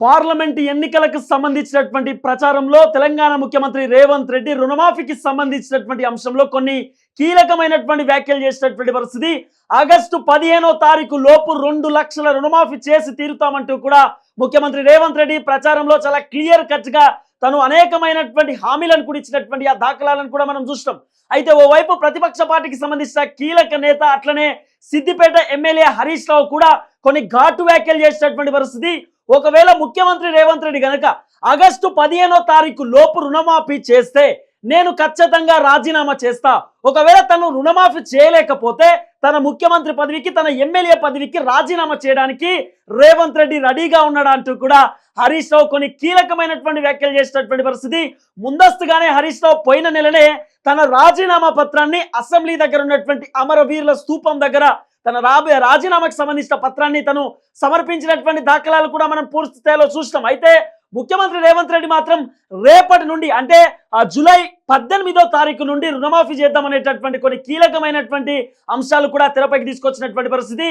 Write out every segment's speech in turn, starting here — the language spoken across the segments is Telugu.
పార్లమెంట్ ఎన్నికలకు సంబంధించినటువంటి ప్రచారంలో తెలంగాణ ముఖ్యమంత్రి రేవంత్ రెడ్డి రుణమాఫీకి సంబంధించినటువంటి అంశంలో కొన్ని కీలకమైనటువంటి వ్యాఖ్యలు చేసినటువంటి పరిస్థితి. ఆగస్టు పదిహేనో తారీఖు లోపు రెండు లక్షల రుణమాఫీ చేసి తీరుతామంటూ కూడా ముఖ్యమంత్రి రేవంత్ రెడ్డి ప్రచారంలో చాలా క్లియర్ కట్గా తను అనేకమైనటువంటి హామీలను కూడా ఇచ్చినటువంటి ఆ దాఖలాలను కూడా మనం చూస్తాం అయితే ఓవైపు ప్రతిపక్ష పార్టీకి సంబంధించిన కీలక నేత అట్లనే సిద్దిపేట ఎమ్మెల్యే హరీష్ రావు కూడా కొన్ని ఘాటు వ్యాఖ్యలు చేసినటువంటి పరిస్థితి. ఒకవేళ ముఖ్యమంత్రి రేవంత్ రెడ్డి గనక ఆగస్టు పదిహేనో తారీఖు లోపు రుణమాఫీ చేస్తే నేను ఖచ్చితంగా రాజీనామా చేస్తా. ఒకవేళ తను రుణమాఫీ చేయలేకపోతే తన ముఖ్యమంత్రి పదవికి తన ఎమ్మెల్యే పదవికి రాజీనామా చేయడానికి రేవంత్ రెడ్డి రెడీగా ఉన్నాడు అంటూ కూడా హరీష్ రావు కొన్ని కీలకమైనటువంటి వ్యాఖ్యలు చేసినటువంటి పరిస్థితి. ముందస్తుగానే హరీష్ రావు పోయిన నెలనే తన రాజీనామా పత్రాన్ని అసెంబ్లీ దగ్గర ఉన్నటువంటి అమరవీరుల స్తూపం దగ్గర తన రాబోయే రాజీనామాకు సంబంధించిన పత్రాన్ని తను సమర్పించినటువంటి దాఖలాలు కూడా మనం పూర్తి స్థాయిలో చూసినాం. అయితే ముఖ్యమంత్రి రేవంత్ రెడ్డి మాత్రం రేపటి నుండి అంటే ఆ జూలై పద్దెనిమిదో తారీఖు నుండి రుణమాఫీ చేద్దామనేటటువంటి కొన్ని కీలకమైనటువంటి అంశాలు కూడా తెరపైకి తీసుకొచ్చినటువంటి పరిస్థితి.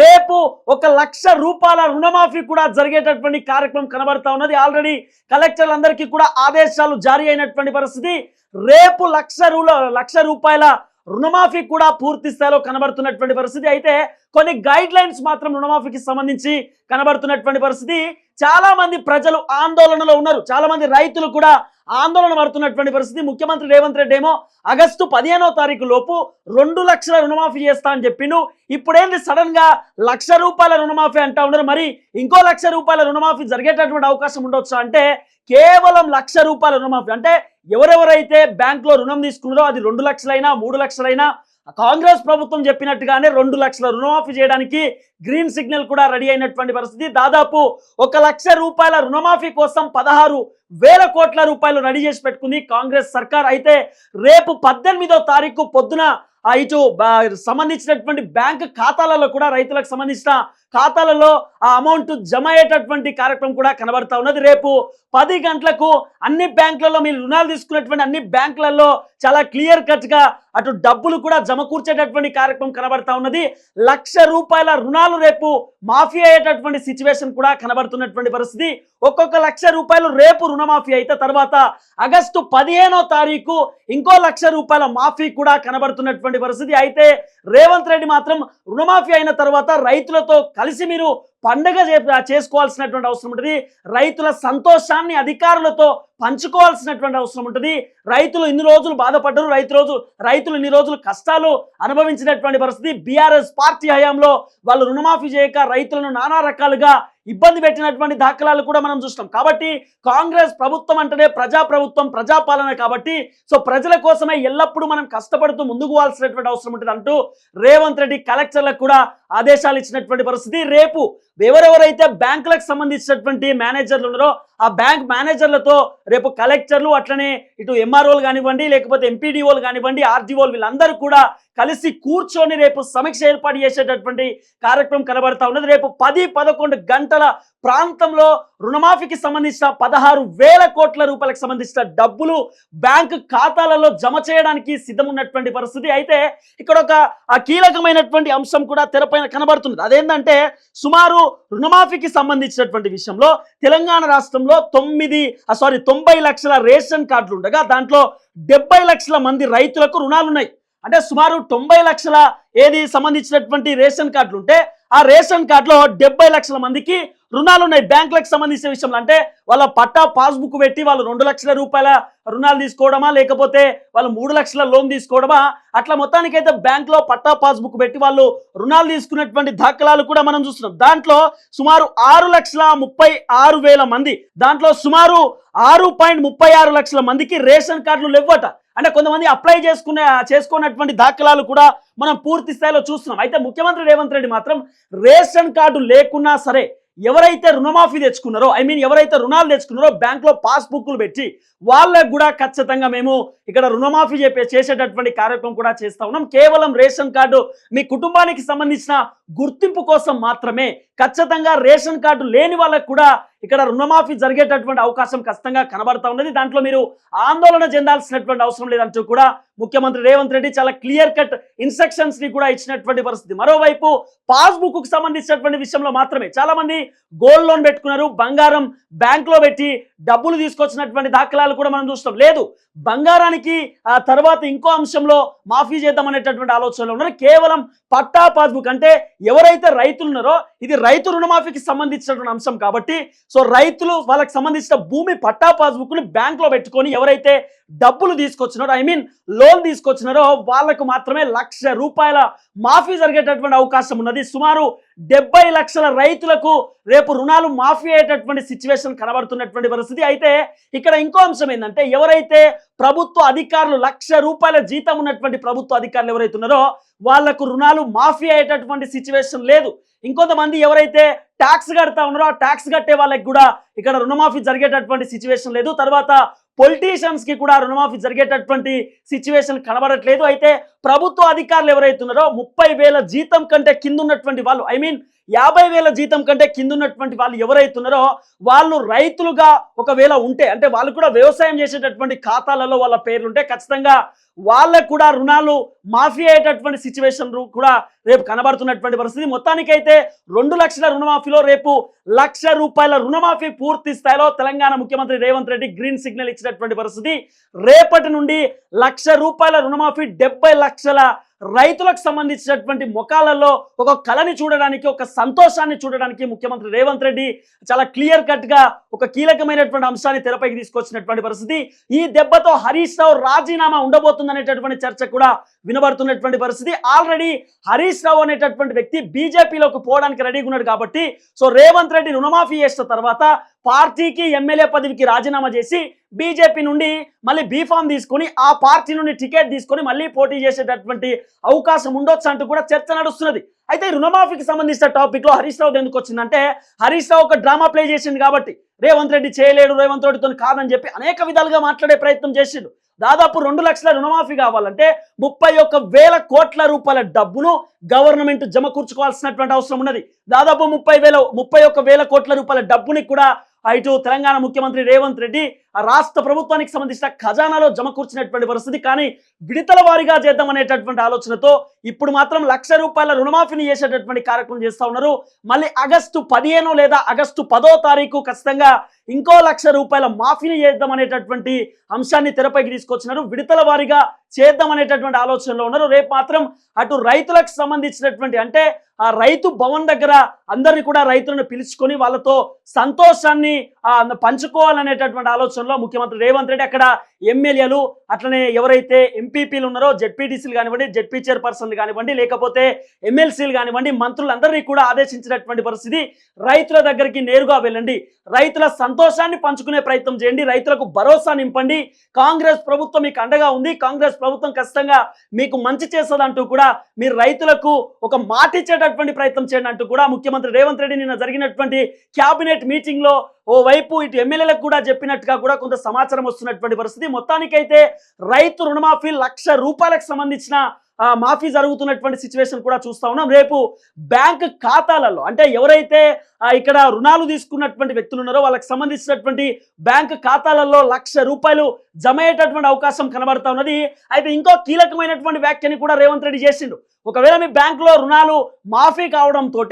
రేపు ఒక లక్ష రూపాయల రుణమాఫీ కూడా జరిగేటటువంటి కార్యక్రమం కనబడతా ఉన్నది. ఆల్రెడీ కలెక్టర్లందరికీ కూడా ఆదేశాలు జారీ అయినటువంటి పరిస్థితి. రేపు లక్ష రూల లక్ష రూపాయల రుణమాఫీ కూడా పూర్తి స్థాయిలో కనబడుతున్నటువంటి పరిస్థితి. అయితే కొన్ని గైడ్ లైన్స్ మాత్రం రుణమాఫీకి సంబంధించి కనబడుతున్నటువంటి పరిస్థితి. చాలా మంది ప్రజలు ఆందోళనలో ఉన్నారు. చాలా మంది రైతులు కూడా ఆందోళన పడుతున్నటువంటి పరిస్థితి. ముఖ్యమంత్రి రేవంత్ రెడ్డి ఏమో ఆగస్టు పదిహేనో తారీఖు లోపు రెండు లక్షల రుణమాఫీ చేస్తా అని చెప్పిండు ఇప్పుడేంటి సడన్గా లక్ష రూపాయల రుణమాఫీ అంటా ఉన్నారు. మరి ఇంకో లక్ష రూపాయల రుణమాఫీ జరిగేటటువంటి అవకాశం ఉండొచ్చు అంటే కేవలం లక్ష రూపాయల రుణమాఫీ. అంటే ఎవరెవరైతే బ్యాంక్లో రుణం తీసుకున్నారో అది రెండు లక్షలైనా మూడు లక్షలైనా కాంగ్రెస్ ప్రభుత్వం చెప్పినట్టుగానే రెండు లక్షల రుణమాఫీ చేయడానికి గ్రీన్ సిగ్నల్ కూడా రెడీ అయినటువంటి పరిస్థితి. దాదాపు ఒక లక్ష రూపాయల రుణమాఫీ కోసం పదహారు వేల కోట్ల రూపాయలు రెడీ చేసి పెట్టుకుంది కాంగ్రెస్ సర్కార్. అయితే రేపు పద్దెనిమిదో తారీఖు పొద్దున ఇటు సంబంధించినటువంటి బ్యాంక్ ఖాతాలలో కూడా రైతులకు సంబంధించిన ఖాతాలలో ఆ అమౌంట్ జమ అయ్యేటటువంటి కార్యక్రమం కూడా కనబడతా ఉన్నది. రేపు పది గంటలకు అన్ని బ్యాంకులలో మీరు రుణాలు తీసుకున్నటువంటి అన్ని బ్యాంకులలో చాలా క్లియర్ కట్గా అటు డబ్బులు కూడా జమకూర్చేటటువంటి కార్యక్రమం కనబడతా ఉన్నది. లక్ష రూపాయల రుణాలు రేపు మాఫీ అయ్యేటటువంటి సిచ్యువేషన్ కూడా కనబడుతున్నటువంటి పరిస్థితి. ఒక్కొక్క లక్ష రూపాయలు రేపు రుణమాఫీ అయితే తర్వాత ఆగస్టు పదిహేనో తారీఖు ఇంకో లక్ష రూపాయల మాఫీ కూడా కనబడుతున్నటువంటి పరిస్థితి. అయితే రేవంత్ రెడ్డి మాత్రం రుణమాఫీ అయిన తర్వాత రైతులతో కలిసి మీరు పండగ చేసుకోవాల్సినటువంటి అవసరం ఉంటుంది. రైతుల సంతోషాన్ని అధికారులతో పంచుకోవాల్సినటువంటి అవసరం ఉంటుంది. రైతులు ఇన్ని రోజులు బాధపడ్డరు. రైతు రోజు రైతులు ఇన్ని రోజులు కష్టాలు అనుభవించినటువంటి పరిస్థితి. బీఆర్ఎస్ పార్టీ హయాంలో వాళ్ళు రుణమాఫీ చేయక రైతులను నానా రకాలుగా ఇబ్బంది పెట్టినటువంటి దాఖలాలు కూడా మనం చూస్తాం కాబట్టి కాంగ్రెస్ ప్రభుత్వం అంటేనే ప్రజా ప్రభుత్వం ప్రజాపాలన కాబట్టి సో ప్రజల కోసమే ఎల్లప్పుడూ మనం కష్టపడుతూ ముందుకు పోవాల్సినటువంటి అవసరం ఉంటుంది అంటూ రేవంత్ రెడ్డి కలెక్టర్లకు కూడా ఆదేశాలు ఇచ్చినటువంటి పరిస్థితి. రేపు ఎవరెవరైతే బ్యాంకులకు సంబంధించినటువంటి మేనేజర్లు ఉన్నారో ఆ బ్యాంక్ మేనేజర్లతో రేపు కలెక్టర్లు అట్లనే ఇటు ఎంఆర్ఓలు కానివ్వండి లేకపోతే ఎంపీడీఓలు కానివ్వండి ఆర్డీఓలు వీళ్ళందరూ కూడా కలిసి కూర్చొని రేపు సమీక్ష ఏర్పాటు చేసేటటువంటి కార్యక్రమం కనబడతా ఉన్నది. రేపు పది పదకొండు గంటల ప్రాంతంలో రుణమాఫీకి సంబంధించిన పదహారు వేల కోట్ల రూపాయలకు సంబంధించిన డబ్బులు బ్యాంకు ఖాతాలలో జమ చేయడానికి సిద్ధం ఉన్నటువంటి పరిస్థితి. అయితే ఇక్కడ ఒక కీలకమైనటువంటి అంశం కూడా తెరపైన కనబడుతుంది అదేంటంటే సుమారు రుణమాఫీకి సంబంధించినటువంటి విషయంలో తెలంగాణ రాష్ట్రంలో తొమ్మిది సారీ తొంభై లక్షల రేషన్ కార్డులు ఉండగా దాంట్లో డెబ్బై లక్షల మంది రైతులకు రుణాలున్నాయి. అంటే సుమారు తొంభై లక్షల ఏది సంబంధించినటువంటి రేషన్ కార్డులు ఉంటే ఆ రేషన్ కార్డులో డెబ్బై లక్షల మందికి రుణాలు ఉన్నాయి. బ్యాంకులకు సంబంధించిన విషయంలో అంటే వాళ్ళ పట్టా పాస్బుక్ పెట్టి వాళ్ళు రెండు లక్షల రూపాయల రుణాలు తీసుకోవడమా? లేకపోతే వాళ్ళు మూడు లక్షల లోన్ తీసుకోవడమా? అట్లా మొత్తానికైతే బ్యాంక్లో పట్టా పాస్బుక్ పెట్టి వాళ్ళు రుణాలు తీసుకున్నటువంటి దాఖలాలు కూడా మనం చూస్తున్నాం. దాంట్లో సుమారు ఆరు లక్షల ముప్పై ఆరు వేల మంది దాంట్లో సుమారు ఆరు పాయింట్ ముప్పై ఆరు లక్షల మందికి రేషన్ కార్డులు లేవట. అంటే కొంతమంది అప్లై చేసుకునే చేసుకున్నటువంటి దాఖలాలు కూడా మనం పూర్తి స్థాయిలో చూస్తున్నాం. అయితే ముఖ్యమంత్రి రేవంత్ రెడ్డి మాత్రం రేషన్ కార్డు లేకున్నా సరే ఎవరైతే రుణమాఫీ తెచ్చుకున్నారో ఐ మీన్ ఎవరైతే రుణాలు తెచ్చుకున్నారో బ్యాంక్లో పాస్బుక్లు పెట్టి వాళ్ళకు కూడా ఖచ్చితంగా మేము ఇక్కడ రుణమాఫీ చెప్పే చేసేటటువంటి కార్యక్రమం కూడా చేస్తా ఉన్నాం. కేవలం రేషన్ కార్డు మీ కుటుంబానికి సంబంధించిన గుర్తింపు కోసం మాత్రమే ఖచ్చితంగా రేషన్ కార్డు లేని వాళ్ళకు కూడా ఇక్కడ రుణమాఫీ జరిగేటటువంటి అవకాశం ఖచ్చితంగా కనబడతా ఉన్నది. దాంట్లో మీరు ఆందోళన చెందాల్సినటువంటి అవసరం లేదంటూ కూడా ముఖ్యమంత్రి రేవంత్ రెడ్డి చాలా క్లియర్ కట్ ఇన్స్ట్రక్షన్స్ని కూడా ఇచ్చినటువంటి పరిస్థితి. మరోవైపు పాస్బుక్కు సంబంధించినటువంటి విషయంలో మాత్రమే చాలా మంది గోల్డ్ లోన్ పెట్టుకున్నారు. బంగారం బ్యాంక్లో పెట్టి డబ్బులు తీసుకొచ్చినటువంటి దాఖలాలు కూడా మనం చూస్తాం. లేదు బంగారానికి ఆ తర్వాత ఇంకో అంశంలో మాఫీ చేద్దాం అనేటటువంటి ఆలోచనలో ఉన్నారు. కేవలం పట్టా పాస్బుక్ అంటే ఎవరైతే రైతులు ఉన్నారో ఇది రైతు రుణమాఫీకి సంబంధించినటువంటి అంశం కాబట్టి సో రైతులు వాళ్ళకి సంబంధించిన భూమి పట్టా పాస్బుక్లు ని పెట్టుకొని ఎవరైతే డబ్బులు తీసుకొచ్చినారో ఐ మీన్ లోన్ తీసుకొచ్చినారో వాళ్ళకు మాత్రమే లక్ష రూపాయల మాఫీ జరిగేటటువంటి అవకాశం ఉన్నది. సుమారు డెబ్బై లక్షల రైతులకు రేపు రుణాలు మాఫీ అయ్యేటటువంటి సిచ్యువేషన్ కనబడుతున్నటువంటి పరిస్థితి. అయితే ఇక్కడ ఇంకో అంశం ఏంటంటే ఎవరైతే ప్రభుత్వ అధికారులు లక్ష రూపాయల జీతం ఉన్నటువంటి ప్రభుత్వ అధికారులు ఎవరైతున్నారో వాళ్ళకు రుణాలు మాఫీ అయ్యేటటువంటి సిచ్యువేషన్ లేదు. ఇంకొంతమంది ఎవరైతే ట్యాక్స్ కడతా ఉన్నారో ఆ ట్యాక్స్ కట్టే వాళ్ళకి కూడా ఇక్కడ రుణమాఫీ జరిగేటటువంటి సిచ్యువేషన్ లేదు. తర్వాత పొలిటీషియన్స్కి కూడా రుణమాఫీ జరిగేటటువంటి సిచ్యువేషన్ కనబడట్లేదు. అయితే ప్రభుత్వ అధికారులు ఎవరైతే ఉన్నారో ముప్పై వేల జీతం కంటే కింద ఉన్నటువంటి వాళ్ళు ఐ మీన్ యాభై వేల జీతం కంటే కింద ఉన్నటువంటి వాళ్ళు ఎవరైతే ఉన్నారో వాళ్ళు రైతులుగా ఒకవేళ ఉంటే అంటే వాళ్ళు కూడా వ్యవసాయం చేసేటటువంటి ఖాతాలలో వాళ్ళ పేర్లు ఉంటే ఖచ్చితంగా వాళ్ళకు కూడా రుణాలు మాఫీ అయ్యేటటువంటి సిచ్యువేషన్ కూడా రేపు కనబడుతున్నటువంటి పరిస్థితి. మొత్తానికైతే రెండు లక్షల రుణమాఫీలో రేపు లక్ష రూపాయల రుణమాఫీ పూర్తి స్థాయిలో తెలంగాణ ముఖ్యమంత్రి రేవంత్ రెడ్డి గ్రీన్ సిగ్నల్ ఇచ్చినటువంటి పరిస్థితి. రేపటి నుండి లక్ష రూపాయల రుణమాఫీ డెబ్బై లక్షల రైతులకు సంబంధించినటువంటి ముఖాలలో ఒక కళని చూడడానికి ఒక సంతోషాన్ని చూడడానికి ముఖ్యమంత్రి రేవంత్ రెడ్డి చాలా క్లియర్ కట్గా ఒక కీలకమైనటువంటి అంశాన్ని తెరపైకి తీసుకొచ్చినటువంటి పరిస్థితి. ఈ దెబ్బతో హరీష్ రావు రాజీనామా ఉండబోతుందనేటటువంటి చర్చ కూడా వినబడుతున్నటువంటి పరిస్థితి. ఆల్రెడీ హరీష్ రావు అనేటటువంటి వ్యక్తి బీజేపీలోకి పోవడానికి రెడీగా ఉన్నాడు కాబట్టి సో రేవంత్ రెడ్డి రుణమాఫీ చేసిన తర్వాత పార్టీకి ఎమ్మెల్యే పదవికి రాజీనామా చేసి బీజేపీ నుండి మళ్ళీ బీఫామ్ తీసుకొని ఆ పార్టీ నుండి టికెట్ తీసుకొని మళ్ళీ పోటీ చేసేటటువంటి అవకాశం ఉండొచ్చు అంటూ కూడా చర్చ నడుస్తున్నది. అయితే రుణమాఫీకి సంబంధించిన టాపిక్లో హరీష్ రావు ఎందుకు వచ్చిందంటే హరీష్ రావు ఒక డ్రామా ప్లే చేసింది కాబట్టి రేవంత్ రెడ్డి చేయలేడు రేవంత్ రెడ్డితో కాదని చెప్పి అనేక విధాలుగా మాట్లాడే ప్రయత్నం చేసిండు. దాదాపు రెండు లక్షల రుణమాఫీ కావాలంటే ముప్పై ఒక్క వేల కోట్ల రూపాయల డబ్బును గవర్నమెంట్ జమ కూర్చుకోవాల్సినటువంటి అవసరం ఉన్నది. దాదాపు ముప్పై వేల ముప్పై ఒక్క వేల కోట్ల రూపాయల డబ్బుని కూడా ఇటు తెలంగాణ ముఖ్యమంత్రి రేవంత్ రెడ్డి రాష్ట్ర ప్రభుత్వానికి సంబంధించిన ఖజానాలో జమకూర్చినటువంటి పరిస్థితి. కానీ విడతల వారీగా చేద్దాం అనేటటువంటి ఆలోచనతో ఇప్పుడు మాత్రం లక్ష రూపాయల రుణమాఫీని చేసేటటువంటి కార్యక్రమం చేస్తూ ఉన్నారు. మళ్ళీ ఆగస్టు పదిహేను లేదా ఆగస్టు పదో తారీఖు ఖచ్చితంగా ఇంకో లక్ష రూపాయల మాఫీని చేద్దాం అనేటటువంటి అంశాన్ని తెరపైకి తీసుకొచ్చినారు. విడతల వారిగా చేద్దాం అనేటటువంటి ఆలోచనలో ఉన్నారు. రేపు మాత్రం అటు రైతులకు సంబంధించినటువంటి అంటే ఆ రైతు భవన్ దగ్గర అందరిని కూడా రైతులను పిలుచుకొని వాళ్ళతో సంతోషాన్ని పంచుకోవాలనేటటువంటి ఆలోచనలో ముఖ్యమంత్రి రేవంత్ రెడ్డి అక్కడ ఎమ్మెల్యేలు అట్లనే ఎవరైతే ఎంపీపీలు ఉన్నారో జెడ్పీటీసీలు కానివ్వండి జెడ్పీ చైర్పర్సన్లు కానివ్వండి లేకపోతే ఎమ్మెల్సీలు కానివ్వండి మంత్రులందరినీ కూడా ఆదేశించినటువంటి పరిస్థితి. రైతుల దగ్గరికి నేరుగా వెళ్ళండి. రైతుల సంతోషాన్ని పంచుకునే ప్రయత్నం చేయండి. రైతులకు భరోసా నింపండి. కాంగ్రెస్ ప్రభుత్వం మీకు అండగా ఉంది. కాంగ్రెస్ ప్రభుత్వం ఖచ్చితంగా మీకు మంచి చేస్తుందంటూ కూడా మీరు రైతులకు ఒక మాట ఇచ్చేటటువంటి ప్రయత్నం చేయండి అంటూ కూడా ముఖ్యమంత్రి రేవంత్ రెడ్డి నిన్న జరిగినటువంటి క్యాబినెట్ మీటింగ్లో ఓవైపు ఓ వైపు ఇటు ఎమ్మెల్యేలకు కూడా చెప్పినట్టుగా కూడా కొంత సమాచారం వస్తున్నటువంటి పరిస్థితి. మొత్తానికైతే రైతు రుణమాఫీ లక్ష రూపాయలకు సంబంధించిన మాఫీ జరుగుతున్నటువంటి సిచ్యువేషన్ కూడా చూస్తా ఉన్నాం. రేపు బ్యాంక్ ఖాతాలలో అంటే ఎవరైతే ఇక్కడ రుణాలు తీసుకున్నటువంటి వ్యక్తులు ఉన్నారో వాళ్ళకి సంబంధించినటువంటి బ్యాంక్ ఖాతాలలో లక్ష రూపాయలు జమ అయ్యేటటువంటి అవకాశం కనబడతా ఉన్నది. అయితే ఇంకో కీలకమైనటువంటి వ్యాఖ్యని కూడా రేవంత్ రెడ్డి చేసిండు. ఒకవేళ మీ బ్యాంకులో రుణాలు మాఫీ కావడంతో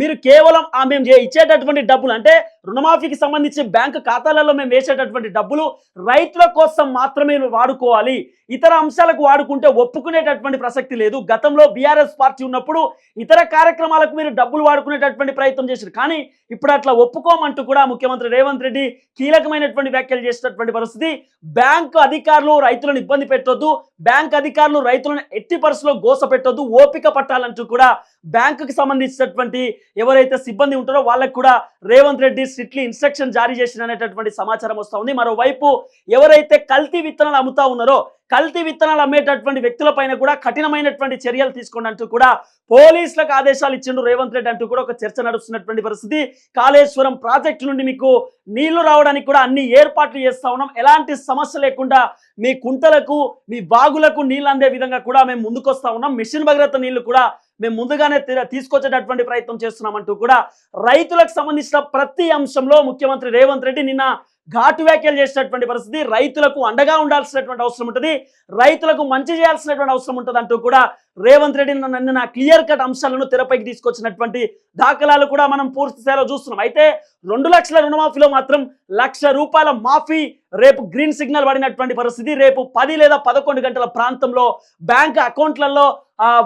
మీరు కేవలం ఆ మేము ఇచ్చేటటువంటి డబ్బులు అంటే రుణమాఫీకి సంబంధించి బ్యాంకు ఖాతాలలో మేము వేసేటటువంటి డబ్బులు రైతుల కోసం మాత్రమే వాడుకోవాలి. ఇతర అంశాలకు వాడుకుంటే ఒప్పుకునేటటువంటి ప్రసక్తి లేదు. గతంలో బీఆర్ఎస్ పార్టీ ఉన్నప్పుడు ఇతర కార్యక్రమాలకు మీరు డబ్బులు వాడుకునేటటువంటి ప్రయత్నం చేశారు. కానీ ఇప్పుడు అట్లా ఒప్పుకోమంటూ కూడా ముఖ్యమంత్రి రేవంత్ రెడ్డి కీలకమైనటువంటి వ్యాఖ్యలు చేసినటువంటి పరిస్థితి. బ్యాంకు అధికారులు రైతులను ఇబ్బంది పెట్టొద్దు. బ్యాంక్ అధికారులు రైతులను ఎట్టి పరిస్థితుల్లో గోస పెట్టొద్దు ఓపిక పట్టాలంటూ కూడా బ్యాంకుకి సంబంధించినటువంటి ఎవరైతే సిబ్బంది ఉంటారో వాళ్ళకు కూడా రేవంత్ రెడ్డి స్ట్రిక్ట్లీ ఇన్స్ట్రక్షన్ జారీ చేసిన అనేటటువంటి సమాచారం వస్తూ ఉంది. మరోవైపు ఎవరైతే కల్తీ విత్తనాలు అమ్ముతా ఉన్నారో కల్తీ విత్తనాలు అమ్మేటటువంటి వ్యక్తులపైన కూడా కఠినమైనటువంటి చర్యలు తీసుకోండి అంటూ కూడా పోలీసులకు ఆదేశాలు ఇచ్చిండు రేవంత్ రెడ్డి అంటూ కూడా ఒక చర్చ నడుస్తున్నటువంటి పరిస్థితి. కాళేశ్వరం ప్రాజెక్టు నుండి మీకు నీళ్ళు రావడానికి కూడా అన్ని ఏర్పాట్లు చేస్తా ఉన్నాం. ఎలాంటి సమస్య లేకుండా మీ కుంటలకు మీ బాగులకు నీళ్ళు అందే విధంగా కూడా మేము ముందుకొస్తా ఉన్నాం. మిషన్ భగీరథ నీళ్ళు కూడా మేము ముందుగానే తీసుకొచ్చేటటువంటి ప్రయత్నం చేస్తున్నామంటూ కూడా రైతులకు సంబంధించిన ప్రతి అంశంలో ముఖ్యమంత్రి రేవంత్ రెడ్డి నిన్న ఘాటు వ్యాఖ్యలు చేసినటువంటి పరిస్థితి. రైతులకు అండగా ఉండాల్సినటువంటి అవసరం ఉంటుంది. రైతులకు మంచి చేయాల్సినటువంటి అవసరం ఉంటుంది అంటూ కూడా రేవంత్ రెడ్డి నన్ను నిన్న క్లియర్ కట్ అంశాలను తెరపైకి తీసుకొచ్చినటువంటి దాఖలాలు కూడా మనం పూర్తి స్థాయిలో చూస్తున్నాం. అయితే రెండు లక్షల రుణమాఫీలో మాత్రం లక్ష రూపాయల మాఫీ రేపు గ్రీన్ సిగ్నల్ పడినటువంటి పరిస్థితి రేపు పది లేదా పదకొండు గంటల ప్రాంతంలో బ్యాంక్ అకౌంట్లలో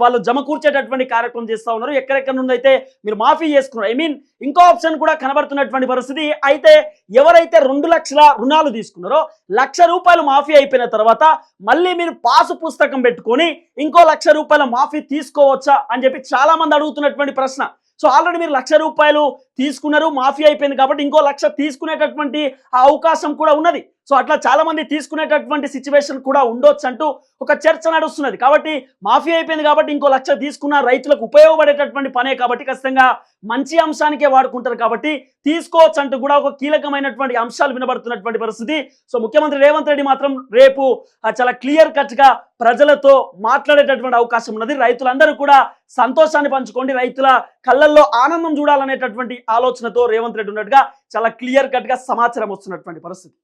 వాళ్ళు జమ కూర్చేటటువంటి కార్యక్రమం చేస్తూ ఉన్నారు. ఎక్కడెక్కడ నుండి అయితే మీరు మాఫీ చేసుకున్నారు ఐ మీన్ ఇంకో ఆప్షన్ కూడా కనబడుతున్నటువంటి పరిస్థితి. అయితే ఎవరైతే రెండు లక్షల రుణాలు తీసుకున్నారో లక్ష రూపాయలు మాఫీ అయిపోయిన తర్వాత మళ్ళీ మీరు పాసు పుస్తకం పెట్టుకొని ఇంకో లక్ష రూపాయలు మాఫీ తీసుకోవచ్చా అని చెప్పి చాలా మంది అడుగుతున్నటువంటి ప్రశ్న. సో ఆల్రెడీ మీరు లక్ష రూపాయలు తీసుకున్నారు మాఫీ అయిపోయింది కాబట్టి ఇంకో లక్ష తీసుకునేటటువంటి ఆ అవకాశం కూడా ఉన్నది. సో అట్లా చాలా మంది తీసుకునేటటువంటి సిచ్యువేషన్ కూడా ఉండొచ్చు అంటూ ఒక చర్చ నడుస్తున్నది. కాబట్టి మాఫీ అయిపోయింది కాబట్టి ఇంకో లక్ష తీసుకున్న రైతులకు ఉపయోగపడేటటువంటి పనే కాబట్టి ఖచ్చితంగా మంచి అంశానికే వాడుకుంటారు కాబట్టి తీసుకోవచ్చు అంటూ కూడా ఒక కీలకమైనటువంటి అంశాలు వినబడుతున్నటువంటి పరిస్థితి. సో ముఖ్యమంత్రి రేవంత్ రెడ్డి మాత్రం రేపు చాలా క్లియర్ కట్గా ప్రజలతో మాట్లాడేటటువంటి అవకాశం ఉన్నది. రైతులందరూ కూడా సంతోషాన్ని పంచుకోండి. రైతుల కళ్ళల్లో ఆనందం చూడాలనేటటువంటి ఆలోచనతో రేవంత్ రెడ్డి ఉన్నట్టుగా చాలా క్లియర్ కట్గా సమాచారం వస్తున్నటువంటి పరిస్థితి.